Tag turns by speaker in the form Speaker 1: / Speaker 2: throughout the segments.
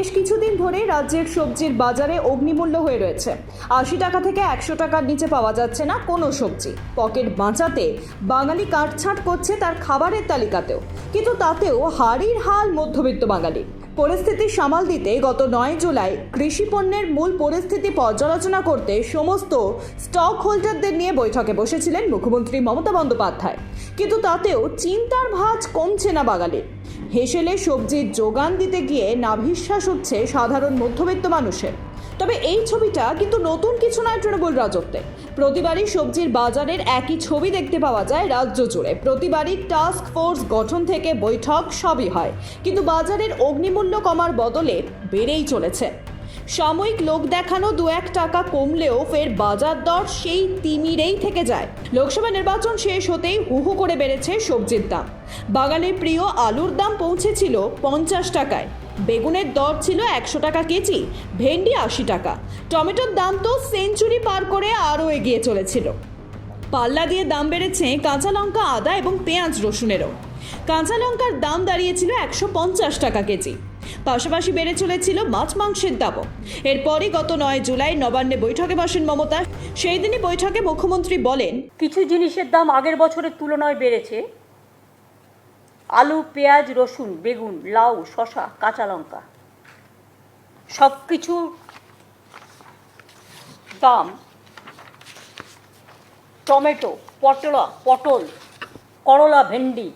Speaker 1: বেশ কিছুদিন ধরে রাজ্যের সবজির বাজারে অগ্নিমূল্য হয়ে রয়েছে। আশি টাকা থেকে একশো টাকার নিচে পাওয়া যাচ্ছে না কোনো সবজি। পকেট বাঁচাতে বাঙালি কাটছাট করছে তার খাবারের তালিকাতেও। কিন্তু তাতেও হাড়ির হাল মধ্যবিত্ত বাঙালি। পরিস্থিতি সামাল দিতে গত নয় জুলাই কৃষি পণ্যের মূল পরিস্থিতি পর্যালোচনা করতে সমস্ত স্টক হোল্ডারদের নিয়ে বৈঠকে বসেছিলেন মুখ্যমন্ত্রী মমতা বন্দ্যোপাধ্যায়। কিন্তু তাতেও চিন্তার ভাঁজ কমছে না বাঙালির। হেসেলে সবজির যোগান দিতে গিয়ে নাভিশ্বাস হচ্ছে সাধারণ মধ্যবিত্ত মানুষের। তবে এই ছবিটা কিন্তু নতুন কিছু নয় তৃণমূল রাজত্বে। প্রতিবারই সবজির বাজারের একই ছবি দেখতে পাওয়া যায় রাজ্য জুড়ে। প্রতিবারই টাস্ক ফোর্স গঠন থেকে বৈঠক সবই হয়। কিন্তু বাজারের অগ্নিমূল্য কমার বদলে বেড়েই চলেছে। সাময়িক লোক দেখানো দু এক টাকা কমলেও ফের বাজার দর সেই তিমিরেই থেকে যায়। লোকসভা নির্বাচন শেষ হতেই হু হু করে বেড়েছে সবজির দাম। বাঙালির প্রিয় আলুর দাম পৌঁছেছিল পঞ্চাশ টাকায়। বেগুনের দর ছিল একশো টাকা কেজি, ভেন্ডি আশি টাকা। টমেটোর দাম তো সেঞ্চুরি পার করে আরও এগিয়ে চলেছিল। পাল্লা দিয়ে দাম বেড়েছে কাঁচা লঙ্কা, আদা এবং পেঁয়াজ রসুনেরও। কাঁচা লঙ্কার দাম দাঁড়িয়েছিল একশো পঞ্চাশ টাকা কেজি। পাশাপাশি বেড়ে চলেছিল মাছ মাংসের দামও। এরপরই গত নয় জুলাই নবান্নে বৈঠকে বসেন মমতা। সেই দিনই বৈঠকে মুখ্যমন্ত্রী বলেন,
Speaker 2: কিছু জিনিসের দাম আগের বছরের তুলনায় বেড়েছে। আলু, পেঁয়াজ, রসুন, বেগুন, লাউ শশা কাঁচা লঙ্কা সব কিছুর দাম টমেটো, পটলা, পটল, করলা, ভেন্ডি,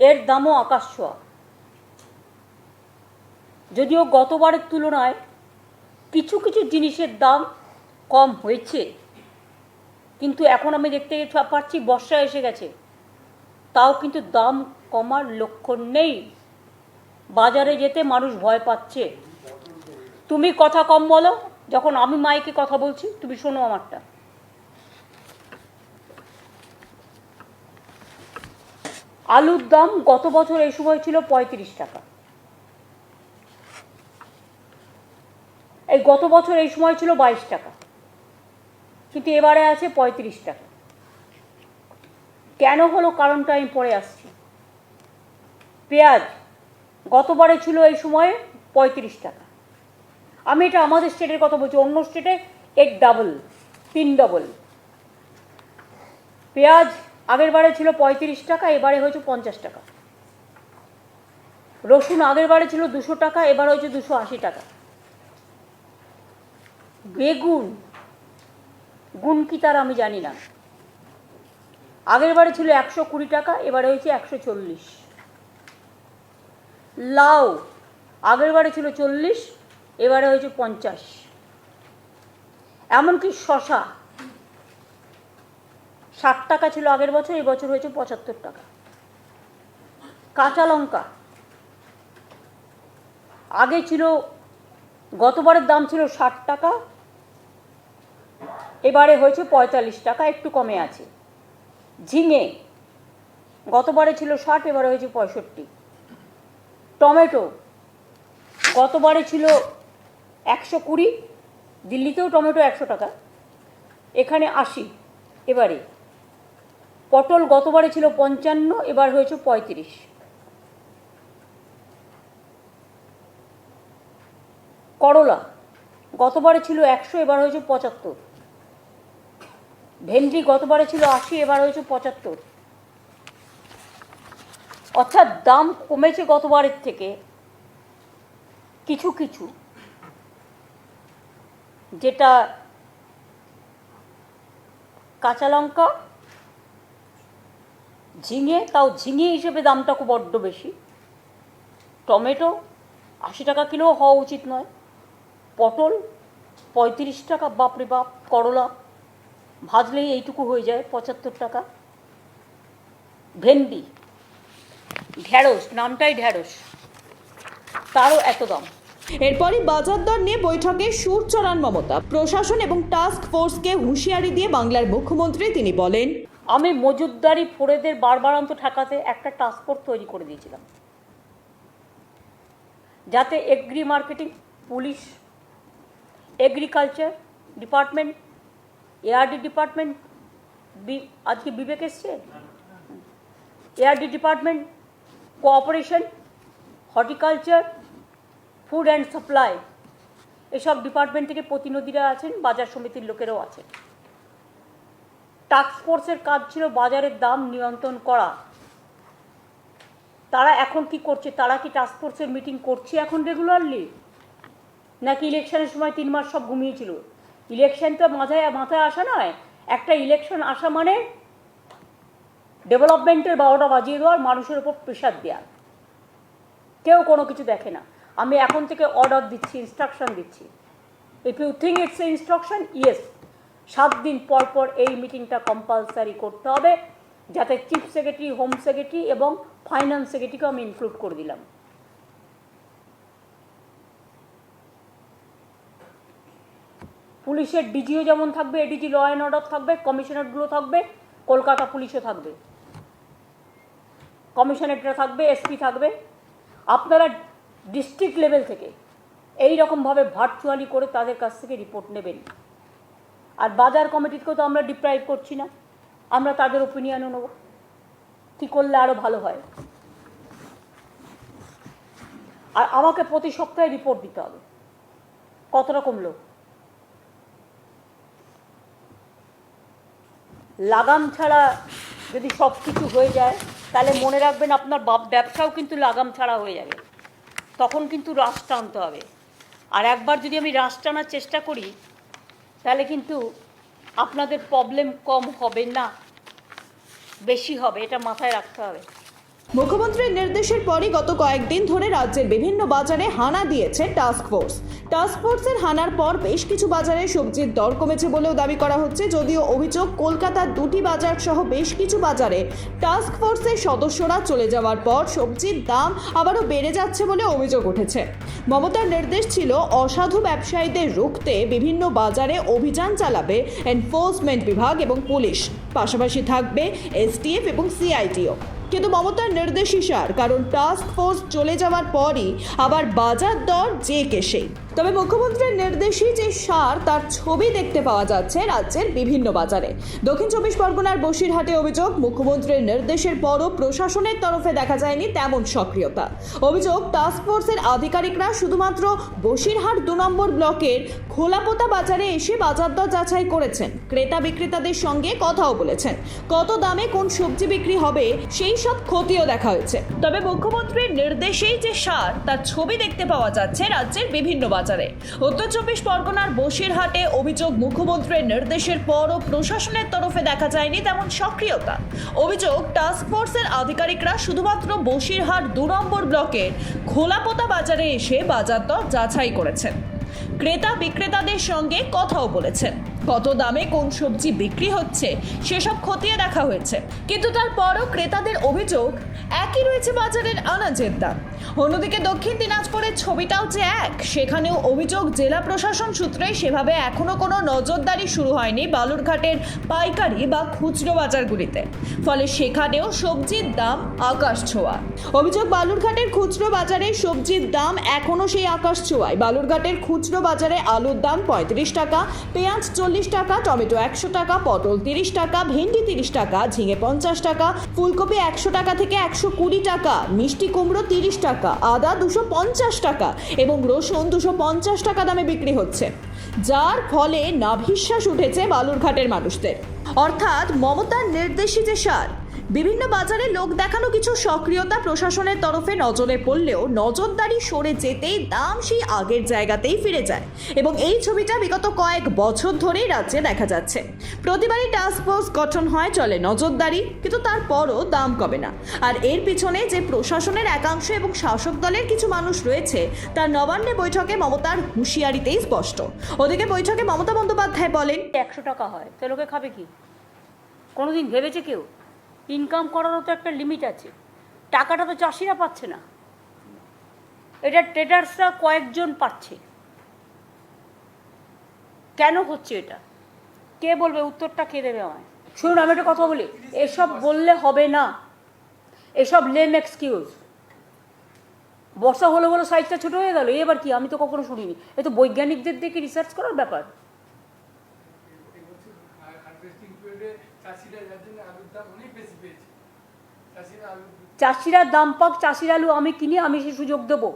Speaker 2: এর দামও আকাশ ছোঁয়া। যদিও গতবারের তুলনায় কিছু কিছু জিনিসের দাম কম হয়েছে। কিন্তু এখন আমি দেখতে পাচ্ছি বর্ষা এসে গেছে। তাও কিন্তু দাম কমার লক্ষণ নেই। বাজারে যেতে মানুষ ভয় পাচ্ছে। তুমি কথা কম বলো, যখন আমি মাইকে কথা বলছি, তুমি শোনো আমারটা। আলুর দাম গত বছর এই সময় ছিল পঁয়ত্রিশ টাকা। গত বছর এই সময় ছিল বাইশ টাকা। কিন্তু এবারে আছে পঁয়ত্রিশ টাকা। কেন হলো কারণটা আমি পরে আসছি। পেঁয়াজ গতবারে ছিল এই সময়ে পঁয়ত্রিশ টাকা। আমি এটা আমাদের স্টেটের কথা বলছি, অন্য স্টেটে এর ডাবল তিন ডবল পেঁয়াজ আগের বারে ছিল পঁয়ত্রিশ টাকা, এবারে হয়েছে পঞ্চাশ টাকা। রসুন আগের বারে ছিল দুশো টাকা, এবার হয়েছে দুশো আশি টাকা। বেগুন। গুণ কি তার আমি জানি না। আগের বারে ছিল একশো কুড়ি টাকা, এবারে হয়েছে একশো চল্লিশ। লাউ, আগের বারে ছিল চল্লিশ, এবারে হয়েছে পঞ্চাশ। এমনকি শশা, ষাট টাকা ছিল আগের বছর, এই বছর হয়েছে পঁচাত্তর টাকা। কাঁচা লঙ্কা, আগে ছিল, গতবারের দাম ছিল ষাট টাকা এবারে হয়েছে পঁয়তাল্লিশ টাকা, একটু কমে আছে। ঝিঙে, গতবারে ছিল ষাট, এবারে হয়েছে পঁয়ষট্টি। টমেটো, গতবারে ছিল একশো কুড়ি, দিল্লিতেও টমেটো একশো টাকা, এখানে আশি, এবারে। পটল গতবারে ছিল পঞ্চান্ন, এবার হয়েছে পঁয়ত্রিশ। করলা, গতবারে ছিল একশো, এবার হয়েছে পঁচাত্তর। ভেন্ডি গতবারে ছিল আশি, এবার হয়েছে পঁচাত্তর। অর্থাৎ দাম কমেছে গতবারের থেকে কিছু কিছু, যেটা কাঁচা লঙ্কা, ঝিঙে, তাও ঝিঙে হিসেবে দামটা খুব বড্ড বেশি। টমেটো আশি টাকা কিলো হওয়া উচিত নয়। পটল পঁয়ত্রিশ টাকা, বাপরে বাপ, করলা ভাজলেই এইটুকু হয়ে যায় পঁচাত্তর টাকা। ভেন্ডি ঢ্যাঁড়স নামটাই ঢ্যাঁড়স তারও এত দাম।
Speaker 1: এরপরই বাজার দর নিয়ে বৈঠকে সুর চড়ান মমতা প্রশাসন এবং টাস্ক ফোর্সকে হুঁশিয়ারি দিয়ে বাংলার মুখ্যমন্ত্রী তিনি বলেন
Speaker 2: আমি মজুদদারি ফোরেদের বারবারান্ত ঠেকাতে একটা টাস্কফোর্স তৈরি করে দিয়েছিলাম। যাতে agri marketing police agriculture department ARD department আজকে বিবেক এসছে? ARD department cooperation horticulture food and supply এসব ডিপার্টমেন্ট থেকে প্রতিনিধিরা আছেন, বাজার সমিতির লোকেরাও আছেন। ফোর্সের কাজ ছিল বাজারের দাম নিয়ন্ত্রণ করা। তারা এখন কি করছে? তারা কি টাস্ক ফোর্সের মিটিং করছে এখন রেগুলারলি নাকি ইলেকশনের সময় তিন মাস সব ঘুমিয়েছিল? ইলেকশন তো মাথায় মাথায় আসা নয়। একটা ইলেকশন আসা মানে ডেভেলপমেন্টের বারোটা বাজিয়ে দেওয়ার মানুষের উপর প্রেশার দেওয়া। কেউ কোনো কিছু দেখে না। আমি এখন থেকে অর্ডার দিচ্ছি ইনস্ট্রাকশন দিচ্ছি। If you think it's a instruction yes সাত দিন পর পর এই মিটিংটা কম্পালসারি করতে হবে, যাতে চিফ সেক্রেটারি হোম সেক্রেটারি এবং ফাইন্যান্স সেক্রেটারিকে আমি ইনক্লুড করে দিলাম। পুলিশের ডিজিও যেমন থাকবে এডিজি ল অ্যান্ড অর্ডার থাকবে, কমিশনারগুলো থাকবে, কলকাতা পুলিশও থাকবে। কমিশনারটা থাকবে এসপি থাকবে। আপনারা ডিস্ট্রিক্ট লেভেল থেকে এই রকমভাবে ভার্চুয়ালি করে তাদের কাছ থেকে রিপোর্ট নেবেন। আর বাজার কমিটিকেও তো আমরা ডিপ্রাইভ করছি না। আমরা তাদের ওপিনিয়নও নেব। কী করলে আরও ভালো হয়? আর আমাকে প্রতি সপ্তাহে রিপোর্ট দিতে হবে। কত রকম লোক? লাগাম ছাড়া যদি সব কিছু হয়ে যায়, তাহলে মনে রাখবেন আপনার ব্যবসাও কিন্তু লাগাম ছাড়া হয়ে যাবে। তখন কিন্তু রাশ টানতে হবে। আর একবার যদি আমি রাশ টানার চেষ্টা করি, তাহলে কিন্তু আপনাদের প্রবলেম কম হবে না, বেশি হবে, এটা মাথায় রাখতে হবে।
Speaker 1: মুখ্যমন্ত্রীর নির্দেশের পরই গত কয়েকদিন ধরে রাজ্যের বিভিন্ন বাজারে হানা দিয়েছে টাস্ক ফোর্স টাস্ক ফোর্সের হানার পর বেশ কিছু বাজারে সবজির দর কমেছে বলেও দাবি করা হচ্ছে, যদিও অভিযোগ কলকাতার দুটি বাজার সহ বেশ কিছু বাজারে টাস্ক ফোর্সের সদস্যরা চলে যাওয়ার পর সবজির দাম আবারও বেড়ে যাচ্ছে বলে অভিযোগ উঠেছে। মমতার নির্দেশ ছিল অসাধু ব্যবসায়ীদের রুখতে বিভিন্ন বাজারে অভিযান চালাবে এনফোর্সমেন্ট বিভাগ এবং পুলিশ। পাশাপাশি থাকবে এসটিএফ এবং সিআইটিও কিন্তু মমতার নির্দেশই সার, কারণ টাস্ক ফোর্স চলে যাওয়ার পরই আবার বাজার দর যে কেসেই তবে মুখ্যমন্ত্রীর নির্দেশই যে সার, তার ছবি দেখতে পাওয়া যাচ্ছে রাজ্যের বিভিন্ন বাজারে। দক্ষিণ চব্বিশ পরগনার বসিরহাটে অভিযোগ, মুখ্যমন্ত্রীর নির্দেশের পরও প্রশাসনের তরফে দেখা যায়নি তেমন সক্রিয়তা। অভিযোগ টাস্ক ফোর্সের আধিকারিকরা শুধুমাত্র বসিরহাট দু নম্বর ব্লকের খোলাপোতা বাজারে এসে বাজার দর যাচাই করেছেন। ক্রেতা বিক্রেতাদের সঙ্গে কথাও বলেছেন। কত দামে কোন সবজি বিক্রি হবে, সেই সব ক্ষতিও দেখা হয়েছে। তবে মুখ্যমন্ত্রীর নির্দেশেই যে সার, তার ছবি দেখতে পাওয়া যাচ্ছে রাজ্যের বিভিন্ন বাজারে। উত্তর চব্বিশ পরগনার বসিরহাটে অভিযোগ মুখ্যমন্ত্রীর নির্দেশের পরও প্রশাসনের তরফে দেখা যায়নি তেমন সক্রিয়তা। অভিযোগ টাস্ক ফোর্সের আধিকারিকরা শুধুমাত্র বসিরহাট দু নম্বর ব্লকের খোলাপোতা বাজারে এসে বাজার দর যাচাই করেছেন। ক্রেতা বিক্রেতাদের সঙ্গে কথাও বলেছেন। কত দামে কোন সবজি বিক্রি হচ্ছে সেসব খতিয়ে দেখা হয়েছে। কিন্তু তারপরও ক্রেতাদের অভিযোগ একই রয়েছে বাজারের আনাজের দাম। অন্যদিকে দক্ষিণ দিনাজপুরের ছবিটাও যে এক, সেখানেও অভিযোগ জেলা প্রশাসন সূত্রে সেভাবে এখনও কোনো নজরদারি শুরু হয়নি বালুরঘাটের পাইকারি বা খুচরো বাজারগুলিতে। ফলে সেখানেও সবজির দাম আকাশ ছোঁয়া অভিযোগ বালুরঘাটের খুচরো বাজারে সবজির দাম এখনও সেই আকাশ ছোঁয়ায়। বালুরঘাটের খুচরো বাজারে আলুর দাম পঁয়ত্রিশ টাকা, পেঁয়াজ চল্লিশ টাকা, টমেটো একশো টাকা, পটল তিরিশ টাকা, ভেন্ডি তিরিশ টাকা, ঝিঙে পঞ্চাশ টাকা, ফুলকপি একশো টাকা থেকে একশো কুড়ি টাকা, মিষ্টি কুমড়ো তিরিশ টাকা, আদা দুশো পঞ্চাশ টাকা এবং রসুন দুশো পঞ্চাশ টাকা দামে বিক্রি হচ্ছে। যার ফলে নাভিশ্বাস উঠেছে বালুরঘাটের মানুষদের। অর্থাৎ মমতার নির্দেশিত সার। বিভিন্ন বাজারে লোক দেখানো কিছু সক্রিয়তা প্রশাসনের তরফে নজরে পড়লেও নজরদারি সরে যেতেই দাম সেই আগের জায়গাতেই ফিরে যায়। এবং এই ছবিটা বিগত কয়েক বছর ধরেই রাজ্যে দেখা যাচ্ছে। প্রতিবারই টাস্ক ফোর্স গঠন হয়, চলে নজরদারি, কিন্তু তারপরও দাম কমে না। আর এর পিছনে যে প্রশাসনের একাংশ এবং শাসক দলের কিছু মানুষ রয়েছে, তার নবান্নে বৈঠকে মমতার হুঁশিয়ারিতেই স্পষ্ট। ওদিকে বৈঠকে মমতা বন্দ্যোপাধ্যায় বলেন,
Speaker 2: একশো টাকা হয়, তো লোকে খাবে কি? কোনোদিন ভেবেছে কেউ? ইনকাম করারও তো একটা লিমিট আছে। টাকাটা তো চাষিরা পাচ্ছে না। এটা ট্রেডার্সরা কয়েকজন পাচ্ছে। কেন হচ্ছে এটা? কে বলবে? উত্তরটা কে দেবে আমায়? শুনুন, আমি একটা কথা বলি। এসব বললে হবে না। এসব লেম এক্সকিউজ বর্ষা হলো বলে সাইজটা ছোটো হয়ে গেল। এবার কি? আমি তো কখনো শুনিনি। এ তো বৈজ্ঞানিকদের দেখে রিসার্চ করার ব্যাপার।
Speaker 3: চাষিরা দাম
Speaker 2: পাক চাষির আলু আমি কিনি, আমি সে সুযোগ দেবো।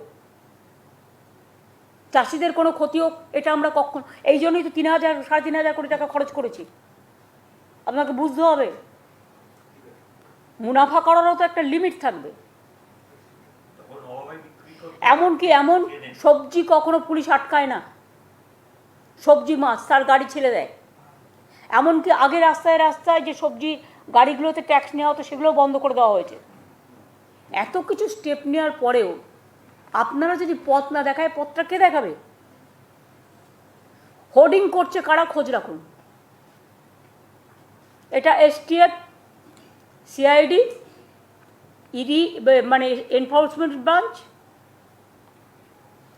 Speaker 2: চাষিদের কোনো ক্ষতি হোক, এটা আমরা কখন এই জন্যই তো তিন হাজার, সাড়ে তিন হাজার কোটি টাকা খরচ করেছি। আপনাকে বুঝতে হবে। মুনাফা করারও তো একটা লিমিট থাকবে। এমনকি এমন সবজি কখনো পুলিশ আটকায় না। সবজি মাছ, তার গাড়ি ছেড়ে দেয়। এমনকি আগে রাস্তায় রাস্তায় যে সবজি গাড়িগুলোতে ট্যাক্স নেওয়া হতো সেগুলো বন্ধ করে দেওয়া হয়েছে। এত কিছু স্টেপ নেওয়ার পরেও আপনারা যদি পথ না দেখায়, পথটা কে দেখাবে? হোর্ডিং করছে কারা, খোঁজ রাখুন। এটা এসটিএফ সিআইডি ইডি মানে এনফোর্সমেন্ট ব্রাঞ্চ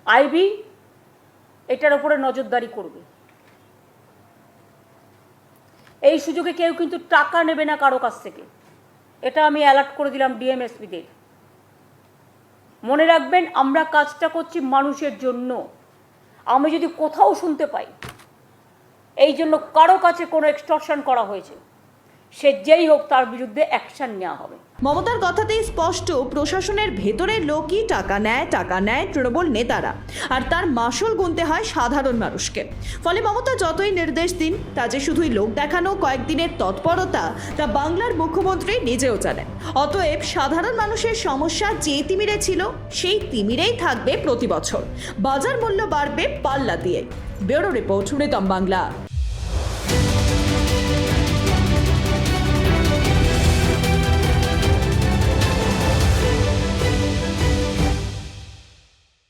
Speaker 2: আইবি এটার উপরে নজরদারি করবে। এই সুযোগে কেউ কিন্তু টাকা নেবে না কারও কাছ থেকে। এটা আমি অ্যালার্ট করে দিলাম ডিএমএসপিদের মনে রাখবেন, আমরা কাজটা করছি মানুষের জন্য। আমি যদি কোথাও শুনতে পাই, এই জন্য কারও কাছে কোনো এক্সটর্শন করা হয়েছে। সে যেই হোক তার বিরুদ্ধে অ্যাকশন নেওয়া হবে।
Speaker 1: মমতার কথাতেই স্পষ্ট, প্রশাসনের ভেতরের লোকই টাকা নেয় টাকা নেয় তৃণমূল নেতারা। আর তার মাসুল গুনতে হয় সাধারণ মানুষকে। ফলে মমতা যতই নির্দেশ দিন, তা যে শুধুই লোক দেখানো, কয়েকদিনের তৎপরতা, তা বাংলার মুখ্যমন্ত্রী নিজেও জানেন। অতএব সাধারণ মানুষের সমস্যা যে তিমিরে ছিল, সেই তিমিরেই থাকবে প্রতি বছর। বাজার মূল্য বাড়বে পাল্লা দিয়ে ব্যুরো রিপোর্ট রিতম বাংলা।